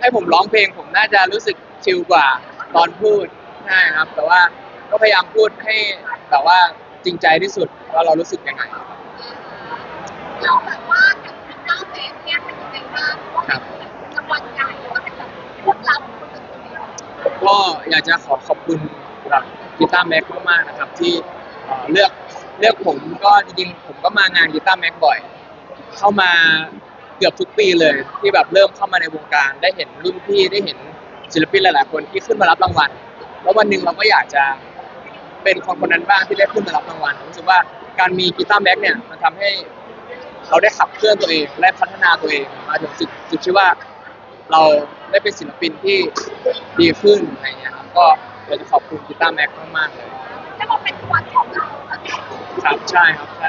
ให้ผมร้องเพลงผมน่าจะรู้สึกชิลกว่าตอนพูดใช่ครับ แต่ว่าก็พยายามพูดให้แบบว่าจริงใจที่สุดว่าเรารู้สึกยังไงเราแบบว่ากับทางเจ้าเฟสเนี่ยเป็นยังไงบ้างเพราะว่าเป็นรางวัลใหญ่แล้วก็เป็นแบบพวกเราคนอื่นก็อยากจะขอขอบคุณแบบกีตาร์แม็กมากๆนะครับ ที่เอ่อเลือกเลือกผมก็จริงๆผมก็มางานกีตาร์แม็กบ่อย เข้ามา เกือบทุกปีเลย ที่แบบเริ่มเข้ามาในวงการ ได้เห็นรุ่นพี่ได้เห็นศิลปินหลายๆคนที่ขึ้นมารับรางวัลแล้ววันหนึ่งเราก็อยากจะเป็นคนคนนั้นบ้างที่ได้ขึ้นมารับรางวัลผมรู้สึกว่าการมีกีตาร์แม็กเนี่ยมันทำให้เราได้ขับเคลื่อนตัวเองและพัฒนาตัวเองมาถึงจุดจุดที่ว่าเราได้เป็นศิลปินที่ดีขึ้นอะไรเงี้ยครับก็อยากจะขอบคุณกีตาร์แม็กมากๆเลยแล้วก็เป็นวันของเราแล้วเนี่ยครับใช่ครับใช่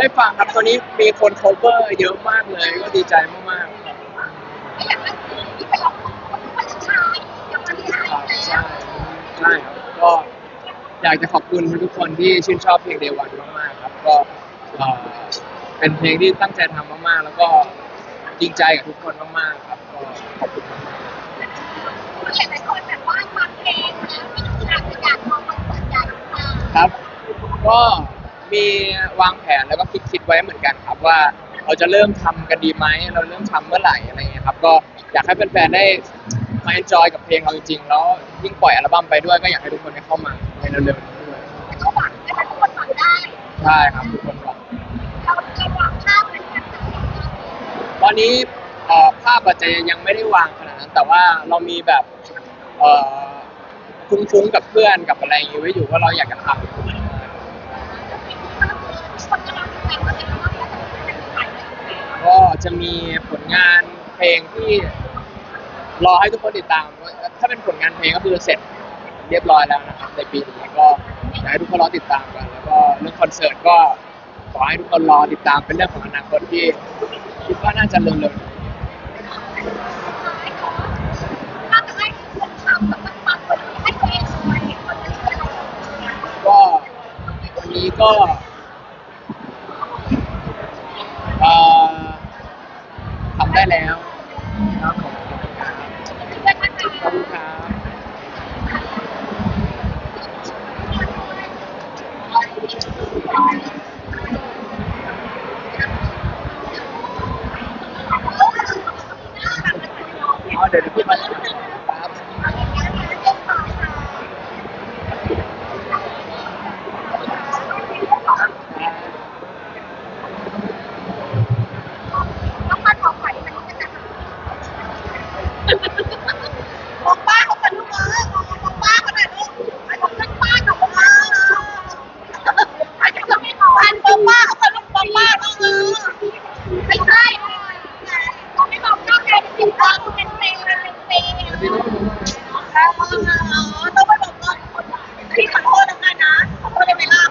ได้ฟังครับตอนนี้มีคน cover เยอะมากเลยก็ดีใจมากๆครับไม่อยากให้ที่ไปลองคนวันชายกับวันชายครับแล้ใช่วใช่ครับก็อยากจะขอบคุณทุกคนที่ชื่นชอบเพลงเดวันมากๆครับก็เอ่อเป็นเพลงที่ตั้งใจทำมากๆ แล้วก็จริงใจกับทุกคนมากๆครับก็ขอบคุณมากๆเห็นหลายคนแบบว่าฟังเพลงแล้วมีอยากอยากมองคอนเสิร์ตใหญ่มาครับก็ มีวางแผนแล้วก็คิดคิดไว้เหมือนกันครับว่าเราจะเริ่มทำกันดีไหมเราเริ่มทำเมื่อไหร่อะไรเงี้ยครับก็อยากให้แฟนๆได้มาเอนจอยกับเพลงเราจริงๆแล้วยิ่งปล่อยอัลบั้มไปด้วยก็อยากให้ทุกคนได้เข้ามาในเร็วๆนี้ด้วยก็หวังนะคะทุกคนหวังได้ ใช่ครับทุกคนหวังเราจะวางภาพเป็นแบบไหนตอนนี้เอ่อภาพอาจจะยังไม่ได้วางขนาดนั้น แต่ว่าเรามีแบบเอ่อฟุ้งๆกับเพื่อนกับอะไรอย่างงี้ไว้อยู่ว่าเราอยากจะทำ ก็จะมีผลงานเพลงที่รอให้ทุกคนติดตาม ถ้าเป็นผลงานเพลงก็คือเสร็จเรียบร้อยแล้วนะครับในปีนี้ก็อยากให้ทุกคนรอติดตามกัน แล้วก็เรื่องคอนเสิร์ตก็ขอให้ทุกคนรอติดตามเป็นเรื่องของอนาคตที่คิดว่าน่าจะเร็วถ้าจะให้คนทำแบบปังๆให้ตัวเองสวยคนจะช่วยเราๆก็วันนี้ก็เอ่อทำ ได้แล้วครับผมเพื่อนท่านขอบคุณครับอ๋อเดี๋ยวเดี๋ยวพี่มาครับ ต้องมาบอกใครมันก็จะ บอกป้าเขาเป็นลูกเออบอกป้าเขาหน่อยลูกบอกเพื่อนป้ากับป้าอาจจะไม่นอนบอกป้าเขาเป็นลูกบอกป้าลูกเออไม่ใช่เราไม่บอกก้าวไกเป็นสิ่งที่เป็นเพลงเป็นเพลงแล้วก็ต้องไปบอกว่าพี่ขอโทษนะคะนะขอโทษได้ไหมล่ะ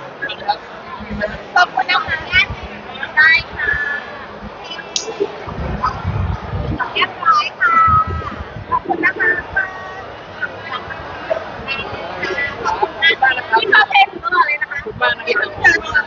Thank you.